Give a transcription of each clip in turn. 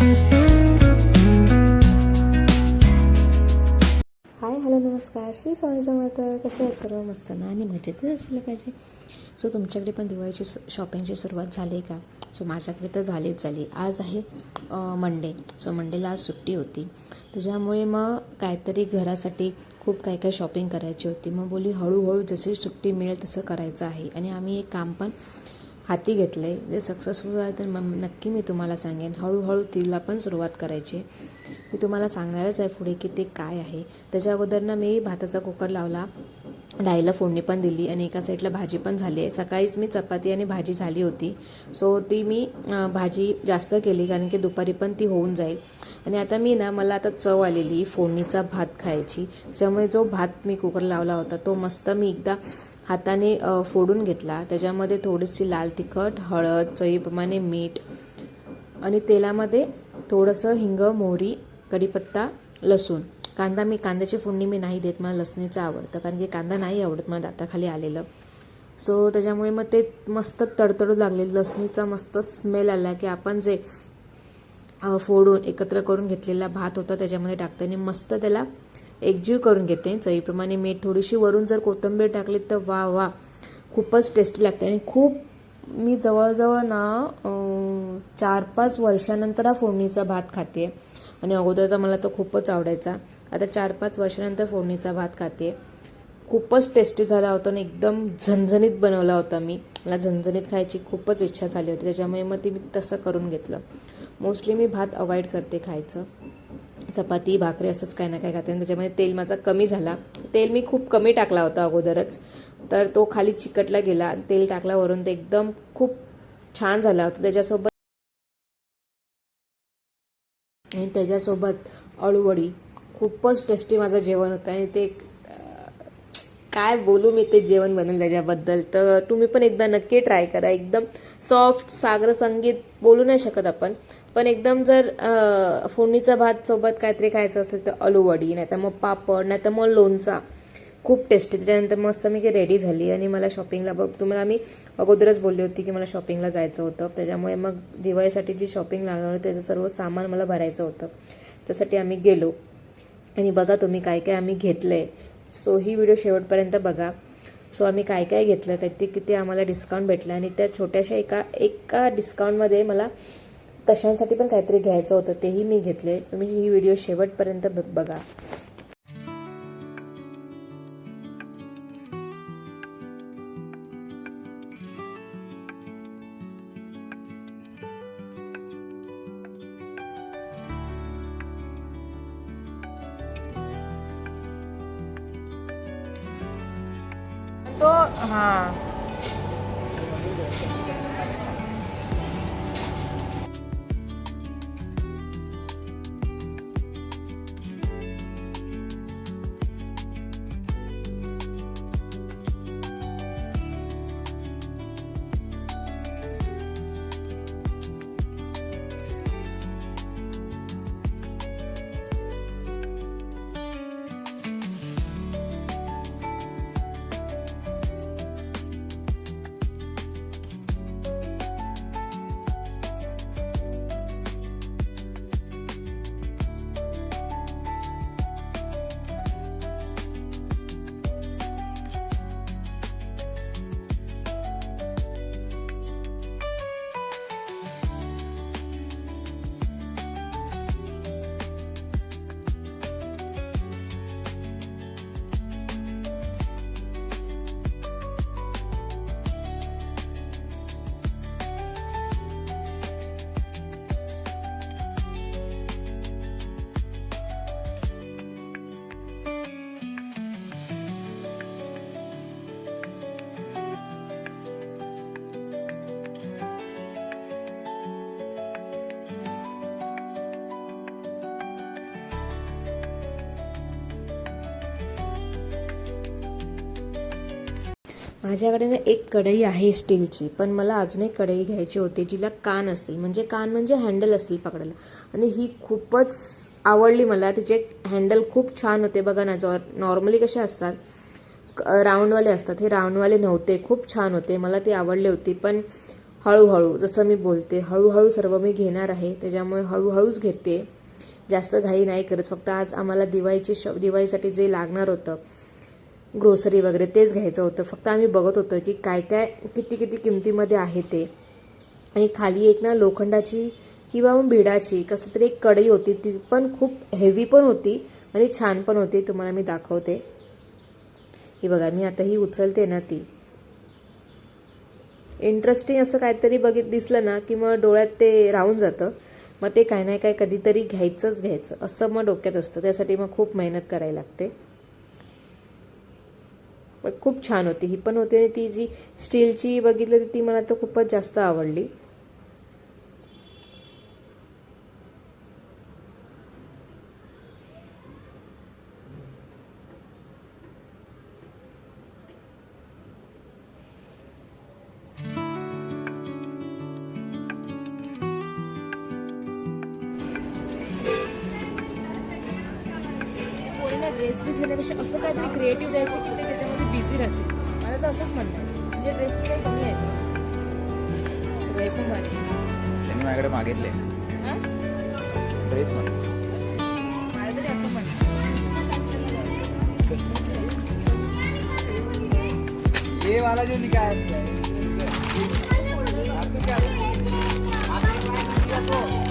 Hi hello नमस्कार. श्री स्वामी समर्थ. कसे आहेत सर्व? मस्त ना? आणि मजेतच असलं पाहिजे. सो तुमच्याकडे पण दिवाळीची शॉपिंगची सुरुवात झाली आहे का? सो माझ्याकडे तर झालीच झाली. आज आहे मंडे सो मंडेला आज सुट्टी होती. त्याच्यामुळे मग काहीतरी घरासाठी खूप काय काय शॉपिंग करायची होती. मग बोली हळूहळू जशी सुट्टी मिळेल तसं करायचं आहे. आणि आम्ही एक काम पण हाती घेतलं आहे जे सक्सेसफुल आहे तर मग नक्की मी तुम्हाला सांगेन. हळूहळू तिला पण सुरुवात करायची. मी तुम्हाला सांगणारच आहे पुढे की ते काय आहे. त्याच्या अगोदर ना मी भाताचा कुकर लावला. डाळीला फोडणी पण दिली आणि एका साईडला भाजी पण झाली आहे. सकाळीच मी चपाती आणि भाजी झाली होती. सो ती मी भाजी जास्त केली कारण की दुपारी पण ती होऊन जाईल. आणि आता मी ना मला आता चव आलेली फोडणीचा भात खायची. त्यामुळे जो भात मी कुकर लावला होता तो मस्त मी एकदा हाताने फोडून घेतला. त्याच्यामध्ये थोडीशी लाल तिखट हळद चवीप्रमाणे मीठ आणि तेलामध्ये थोडंसं हिंग मोहरी कढीपत्ता लसूण. कांदा मी कांद्याची फोडणी मी नाही देत. मला लसणीचं आवडतं. कारण की कांदा नाही आवडत मला दाताखाली आलेलं. सो त्याच्यामुळे मग ते मस्त तडतडू लागले. लसणीचा मस्त स्मेल आला की आपण जे फोडून एकत्र करून घेतलेला भात होता त्याच्यामध्ये टाकते आणि मस्त त्याला एकजीव करून घेते. चवीप्रमाणे मीठ थोडीशी वरून जर कोथिंबीर टाकली तर वा वा. खूपच टेस्टी लागते आणि खूप मी जवळजवळ ना चार पाच वर्षानंतर हा फोडणीचा भात खाते. आणि अगोदर तर मला तो खूपच आवडायचा. आता चार पाच वर्षानंतर फोडणीचा भात खाते. खूपच टेस्टी झाला होता आणि एकदम झणझणीत बनवला होता मी. मला झणझणीत खायची खूपच इच्छा झाली होती. त्याच्यामुळे मग ती मी तसं करून घेतलं. मोस्टली मी भात अवॉइड करते खायचं. चपाती भाकरी असंच काय ना काय खाते. आणि त्याच्यामध्ये तेल माझा कमी झाला. तेल मी खूप कमी टाकला होता अगोदरच. तर तो खाली चिकटला गेला तेल टाकल्यावरून ते एकदम खूप छान झाला होता. त्याच्यासोबत आणि त्याच्यासोबत अळूवडी. खूपच टेस्टी माझं जेवण होतं. आणि ते काय बोलू मी ते जेवण बनवलं त्याच्याबद्दल. तर तुम्ही पण एकदा नक्की ट्राय करा. एकदम सॉफ्ट सागर संगीत बोलू नाही शकत आपण. पण एकदम जर फोडणीचा भात सोबत काहीतरी खायचं असेल तर अळूवडी नाही तर मग पापड नाही तर मग लोणचा. खूप टेस्टी त्याच्यानंतर मस्त मी की रेडी झाली आणि मला शॉपिंगला बघ तुम्हाला मी अगोदरच बोलली होती की मला शॉपिंगला जायचं होतं. त्याच्यामुळे मग दिवाळीसाठी जी शॉपिंग लागणार होती त्याचं सर्व सामान मला भरायचं होतं. त्यासाठी आम्ही गेलो. आणि बघा तुम्ही काय काय आम्ही घेतलं आहे सो ही व्हिडिओ शेवटपर्यंत बघा. सो आम्ही काय काय घेतलं तर ते किती आम्हाला डिस्काउंट भेटलं आणि त्या छोट्याशा एका एका डिस्काउंटमध्ये मला तशांसाठी पण काहीतरी घ्यायचं होतं तेही मी घेतले. तुम्ही ही व्हिडिओ शेवटपर्यंत बघा. तो हां. माझ्याकडे ना एक कढई आहे स्टीलची पण मला अजून एक कढई घ्यायची होती जिला कान असतील म्हणजे कान म्हणजे हँडल असतील पकडायला. आणि ही खूपच आवडली मला. तिचे हँडल खूप छान होते बघा ना. जॉ नॉर्मली कसे असतात? क- राऊंडवाले असतात. हे राऊंडवाले नव्हते. खूप छान होते. मला ते आवडले होते. पण हळूहळू जसं मी बोलते हळूहळू सर्व मी घेणार आहे. त्याच्यामुळे हळूहळूच घेते. जास्त घाई नाही करत. फक्त आज आम्हाला दिवाळीचे श दिवाळीसाठी जे लागणार होतं ग्रोसरी वगैरे तेच घ्यायचं होतं. फक्त आम्ही बघत होतो की काय काय किती किती किमतीमध्ये आहे ते. आणि खाली एक ना लोखंडाची किंवा मग बिडाची कसं तरी एक कढई होती ती पण खूप हेवी पण होती आणि छान पण होती. तुम्हाला मी दाखवते. ही बघा मी आता ही उचलते ना ती. इंटरेस्टिंग असं काहीतरी बघित दिसलं ना की मग डोळ्यात ते राहून जातं. मग ते काय नाही काय कधीतरी घ्यायचंच घ्यायचं. असं मग डोक्यात असतं. त्यासाठी मग खूप मेहनत करायला लागते. खूप छान होती. ही पण होती आणि ती जी स्टीलची बघितली होती ती मला तर खूपच जास्त आवडली. ड्रेस पीस घेण्यापेक्षा असं काहीतरी क्रिएटिव्ह द्यायचं की ते तर असंच म्हणणं आहे. म्हणजे ड्रेसची काही कमी आहे. का? वय पण भारी आहे. त्यांनी माझ्याकडे मागितले. हा? ड्रेस पण मला तरी असं म्हणणं ये वाला जो निकाल. येऊ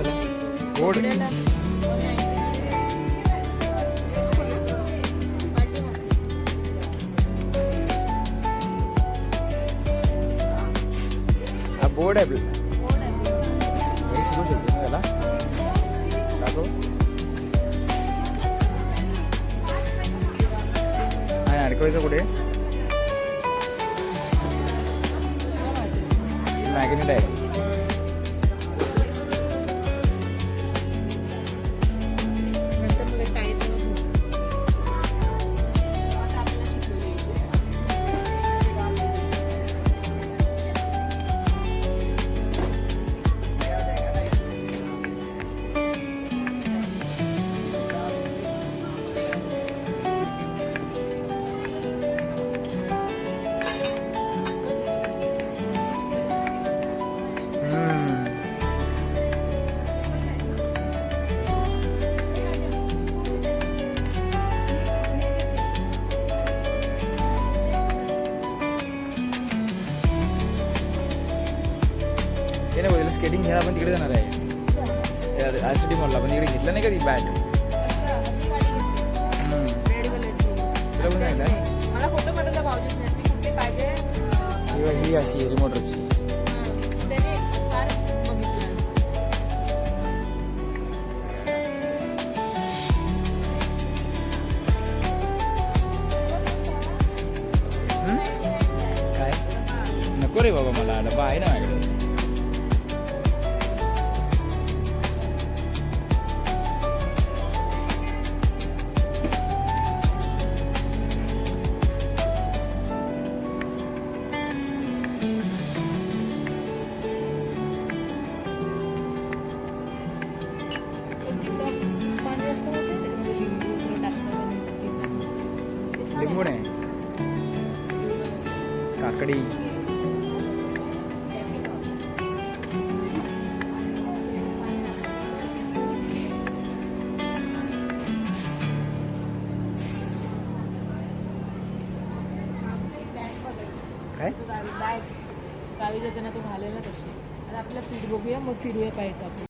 कशाला गोड कपड्याला हा बोर्ड आहे आपलं मी शिकू शकतो ना त्याला दाखव ही अशी रिमोटरची त्याने फार बघितलं काय? नको रे बाबा मला डबा आहे ना काय? गावी जाताना तो घालायला कशी आणि आपलं पीठ बघूया मग फिरूया पाहिजे आपण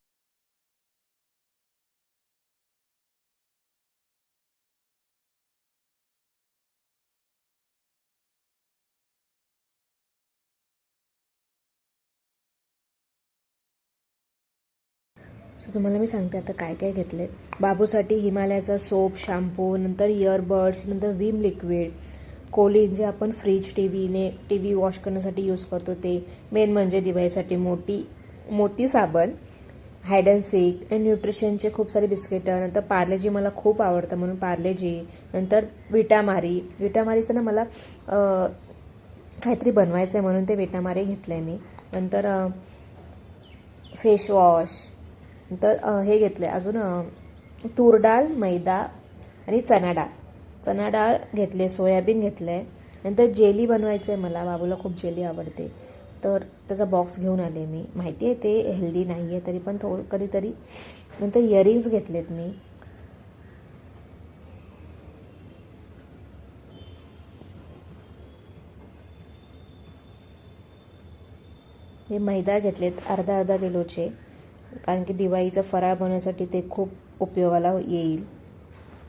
तुम्हाला मी सांगते आता काय काय घेतले बाबूसाठी हिमालयाचा सोप शॅम्पू नंतर इयरबड्स नंतर विम लिक्विड कोलिन जे आपण फ्रीज टी व्हीने टी व्ही वॉश करण्यासाठी यूज करतो ते मेन म्हणजे दिवाळीसाठी मोठी मोती साबण हायड अँड सीक आणि न्यूट्रिशनचे खूप सारे बिस्किटं नंतर पार्लेजी मला खूप आवडतं म्हणून पार्लेजी नंतर विटामारी. विटामारीचं ना मला काहीतरी बनवायचं आहे म्हणून ते विटामारी घेतलं आहे मी. नंतर फेश वॉश नंतर हे घेतलं आहे अजून तूर डाळ मैदा आणि चणा डाळ. चणा डाळ घेतले सोयाबीन घेतलं आहे नंतर जेली बनवायचं आहे मला. बाबूला खूप जेली आवडते. तर त्याचा बॉक्स घेऊन आले मी. माहिती आहे ते हेल्दी नाही आहे तरी पण थोडं कधीतरी. नंतर इयरिंग्स घेतलेत मी. हे मैदा घेतलेत अर्धा अर्धा किलोचे. कारण की दिवाळीचं फराळ बनवण्यासाठी ते खूप उपयोगाला येईल.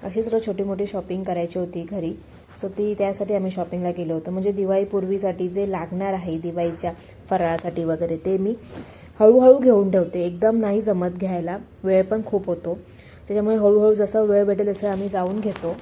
अशी सर्व छोटी मोठी शॉपिंग करायची होती घरी. सो ती त्यासाठी आम्ही शॉपिंगला गेलो होतो. म्हणजे दिवाळीपूर्वीसाठी जे लागणार आहे दिवाळीच्या फराळासाठी वगैरे ते मी हळूहळू घेऊन ठेवते. एकदम नाही जमत घ्यायला. वेळ पण खूप होतो. त्याच्यामुळे हळूहळू जसं वेळ भेटेल तसं आम्ही जाऊन घेतो.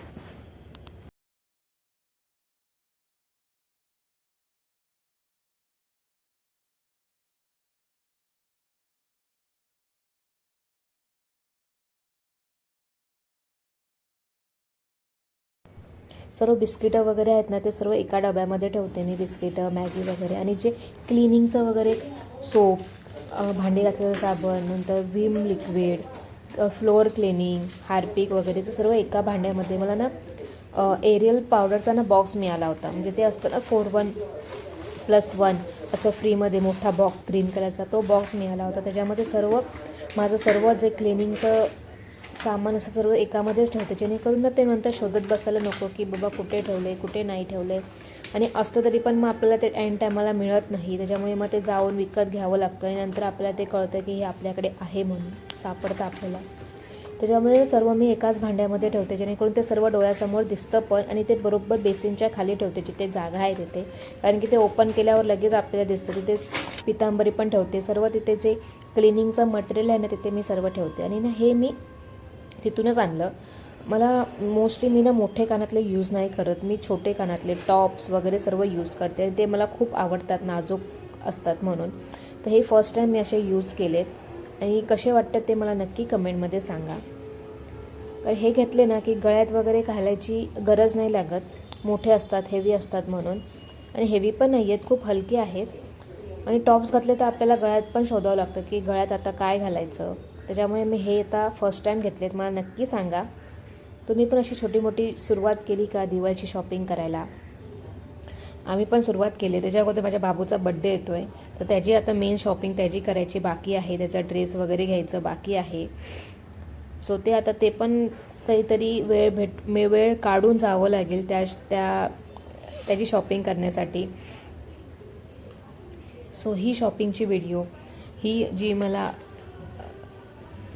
सर्व बिस्किटं वगैरे आहेत ना ते सर्व एका डब्यामध्ये ठेवते मी बिस्किटं मॅगी वगैरे. आणि जे क्लिनिंगचं वगैरे सोप भांडी घासायचं साबण नंतर Vim liquid floor cleaning Harpic वगैरे ते सर्व एका भांड्यामध्ये मला ना एरियल पावडरचा ना बॉक्स मिळाला होता. म्हणजे ते असतं ना फोर वन प्लस वन असं फ्रीमध्ये मोठा बॉक्स ग्रीन कलरचा तो बॉक्स मिळाला होता. त्याच्यामध्ये सर्व माझं सर्व जे क्लिनिंगचं सामान असं सर्व एकामध्येच ठेवते. जेणेकरून ना ते नंतर शोधत बसायला नको की बाबा कुठे ठेवले कुठे नाही ठेवले आणि असतं तरी पण मग आपल्याला ते एंड टायमाला मिळत नाही. त्याच्यामुळे मग ते जाऊन विकत घ्यावं लागतं आणि नंतर आपल्याला ते कळतं की हे आपल्याकडे आहे म्हणून सापडतं आपल्याला. त्याच्यामुळे सर्व मी एकाच भांड्यामध्ये ठेवते. जेणेकरून ते सर्व डोळ्यासमोर दिसतं पण आणि ते बरोबर बेसिनच्या खाली ठेवते जिथे जागा आहे तिथे. कारण की ते ओपन केल्यावर लगेच आपल्याला दिसतं. तिथे पितांबरी पण ठेवते. सर्व तिथे जे क्लिनिंगचं मटेरियल आहे ना तिथे मी सर्व ठेवते. आणि ना हे मी तिथूनच आणलं. मला मोस्टली मी ना मोठे कानातले यूज नाही करत. मी छोटे कानातले टॉप्स वगैरे सर्व यूज करते आणि ते मला खूप आवडतात नाजूक असतात म्हणून. तर हे फर्स्ट टाईम मी असे यूज केले आणि कसे वाटतात ते मला नक्की कमेंटमध्ये सांगा. तर हे घेतले ना की गळ्यात वगैरे घालायची गरज नाही लागत. मोठे असतात हेवी असतात म्हणून. आणि हेवी पण नाही आहेत खूप हलके आहेत. आणि टॉप्स घातले तर आपल्याला गळ्यात पण शोधावं लागतं की गळ्यात आता काय घालायचं? त्याच्यामुळे मी हे आता फर्स्ट टाईम घेतलेत. मला नक्की सांगा तुम्ही पण अशी छोटी मोठी सुरुवात केली का दिवाळीची शॉपिंग करायला? आम्ही पण सुरुवात केली. त्याच्या अगोदर माझ्या बाबूचा बड्डे येतो आहे तर त्याची आता मेन शॉपिंग त्याची करायची बाकी आहे. त्याचा ड्रेस वगैरे घ्यायचं बाकी आहे. सो ते आता ते पण काहीतरी वेळ भेट मे- वेळ काढून जावं लागेल त्या त्या त्याची शॉपिंग करण्यासाठी. सो ही शॉपिंगची व्हिडिओ ही जी मला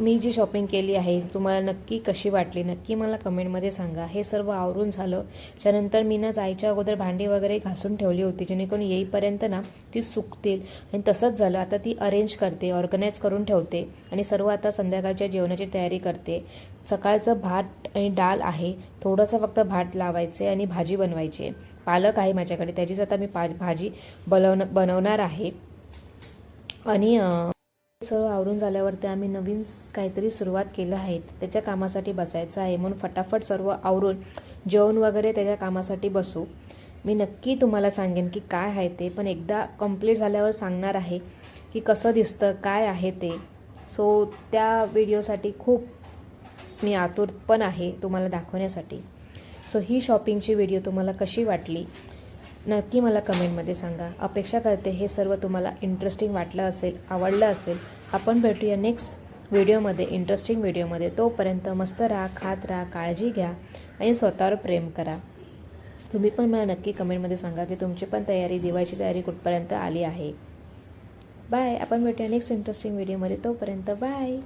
मी जी शॉपिंग केली आहे तुम्हाला नक्की कशी वाटली? नक्की मला कमेंटमध्ये सांगा. हे सर्व आवरून झालं. त्यानंतर मी ना जायच्या अगोदर भांडी वगैरे घासून ठेवली होती. जेणेकरून येईपर्यंत ना ती सुकतील. आणि तसंच झालं. आता ती अरेंज करते ऑर्गनाईज करून ठेवते. आणि सर्व आता संध्याकाळच्या जेवणाची तयारी करते. सकाळचं भात आणि डाळ आहे. थोडंसं फक्त भात लावायचे आणि भाजी बनवायची. पालक आहे माझ्याकडे. त्याचीच आता मी पा भाजी बनवणं बनवणार आहे. आणि सर्व आवरून झाल्यावरती आम्ही नवीन काहीतरी सुरुवात केलं आहे. त्याच्या कामासाठी बसायचं आहे म्हणून फटाफट सर्व आवरून जेवण वगैरे त्याच्या कामासाठी बसू. मी नक्की तुम्हाला सांगेन की काय आहे ते पण एकदा कंप्लीट झाल्यावर सांगणार आहे की कसं दिसतं काय आहे ते. सो त्या व्हिडिओसाठी खूप मी आतुर पण आहे तुम्हाला दाखवण्यासाठी. सो ही शॉपिंगची व्हिडिओ तुम्हाला कशी वाटली? नक्की मला कमेंटमध्ये सांगा. अपेक्षा करते हे सर्व तुम्हाला इंटरेस्टिंग वाटलं असेल आवडलं असेल आपण भेटूया नेक्स्ट व्हिडिओमध्ये इंटरेस्टिंग व्हिडिओमध्ये तोपर्यंत मस्त राहा खात राहा काळजी घ्या आणि स्वतःवर प्रेम करा. तुम्ही पण मला नक्की कमेंटमध्ये सांगा की तुमची पण तयारी दिवाळीची तयारी कुठपर्यंत आली आहे. बाय आपण भेटूया नेक्स्ट इंटरेस्टिंग व्हिडिओमध्ये तोपर्यंत बाय